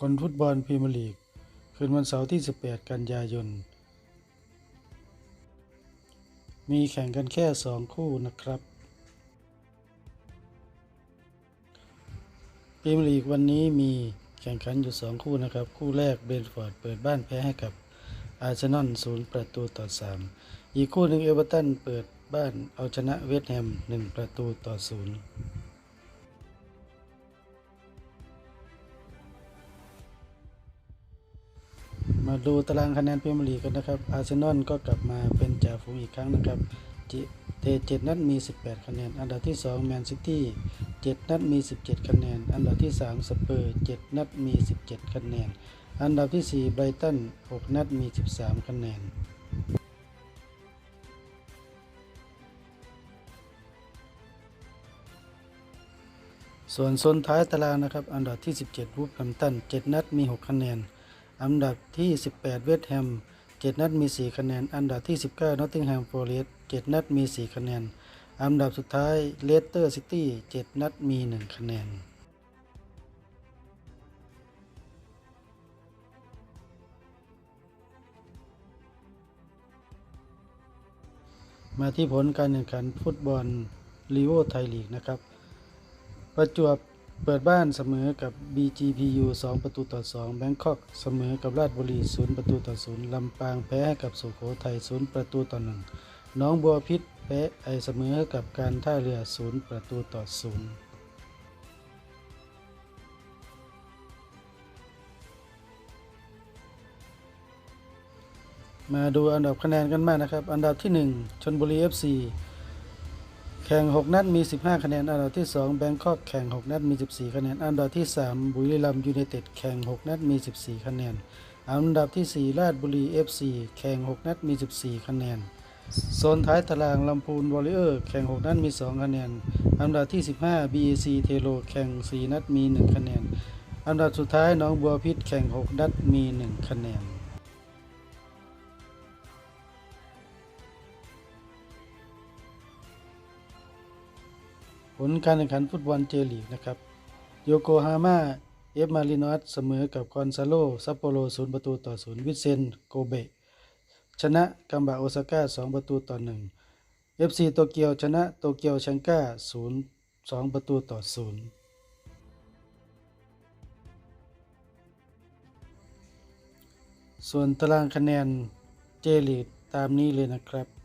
คนฟุตบอลพรีเมียร์ลีก คืนวันเสาร์ที่ 18 กันยายน มีแข่งกันแค่ 2 คู่นะครับพรีเมียร์ลีกวันนี้มีแข่งขันอยู่ 2 คู่นะครับ คู่แรกเบรนฟอร์ดเปิดบ้านแพ้ให้กับอาร์เซนอล0ประตูต่อ 3 อีกคู่หนึ่งเอเวอร์ตันเปิดบ้านเอาชนะเวสต์แฮม 1 ประตูต่อ 0 มาดูตารางคะแนนพรีเมียร์ลีกกันนะครับ อาร์เซนอลก็กลับมาเป็นจ่าฝูงอีกครั้งนะครับเตเจ็ดนัดมี 18 คะแนน อันดับที่ 2 แมนซิตี้ 7 นัดมี 17 คะแนน อันดับที่ 3 สเปอร์ 7 นัดมี 17 คะแนน อันดับที่ 4 ไบรตัน 6 นัดมี 13 คะแนนส่วนโซนท้ายตารางนะครับ อันดับที่ 17 วูฟแฮมตัน 7 นัดมี 6 คะแนน อันดับที่ 18 เวสต์แฮม 7 นัดมี 4 คะแนน อันดับที่ 19 นอตติงแฮม ฟอเรสต์ 7 นัดมี 4 คะแนน อันดับสุดท้ายเลสเตอร์ซิตี้ 7 นัดมี 1 คะแนนมาที่ผลการแข่งขันฟุตบอลลีโวไทยลีกนะครับ ประจวบ เปิดบ้านเสมอกับ BGPU 2 ประตูต่อ2แบงคอกเสมอกับราชบุรี 0 ประตูต่อ0ลำปางแพ้ให้กับสุโขทัย 0 ประตูต่อ1น้องบัวพิษแพ้ไอเสมอกับการท่าเรือ 0 ประตูต่อ0มาดูอันดับคะแนนกันบ้างนะครับ อันดับที่ 1ชนบุรี FC แข่ง 6 นัดมี 15 คะแนน อันดับที่ 2 แบงคอกแข่ง 6 นัดมี 14 คะแนน อันดับที่ 3 บุรีรัมย์ยูไนเต็ดแข่ง 6 นัดมี 14 คะแนน อันดับที่ 4 ราชบุรี FC แข่ง 6 นัดมี 14 คะแนน โซนท้ายตารางลำพูนวอลเลอร์แข่ง 6 นัดมี 2 คะแนน อันดับที่ 15 BAC เทโลแข่ง 4 นัดมี 1 คะแนน อันดับสุดท้ายน้องบัวพิษแข่ง 6 นัดมี 1 คะแนน ลการแข่งขันฟุตบอลเจลีกนะครับโยโกฮาม่าเอฟมารินอสเสมอกับคอนซาโลซัปโปโร0ประตูต่อ0วิเซนโกเบะชนะกัมบาโอซาก้า2ประตูต่อ1 FC โตเกียวชนะโตเกียวชังก้า0 2ประตูต่อ0ส่วนตารางคะแนนเจลีกตามนี้เลยนะครับ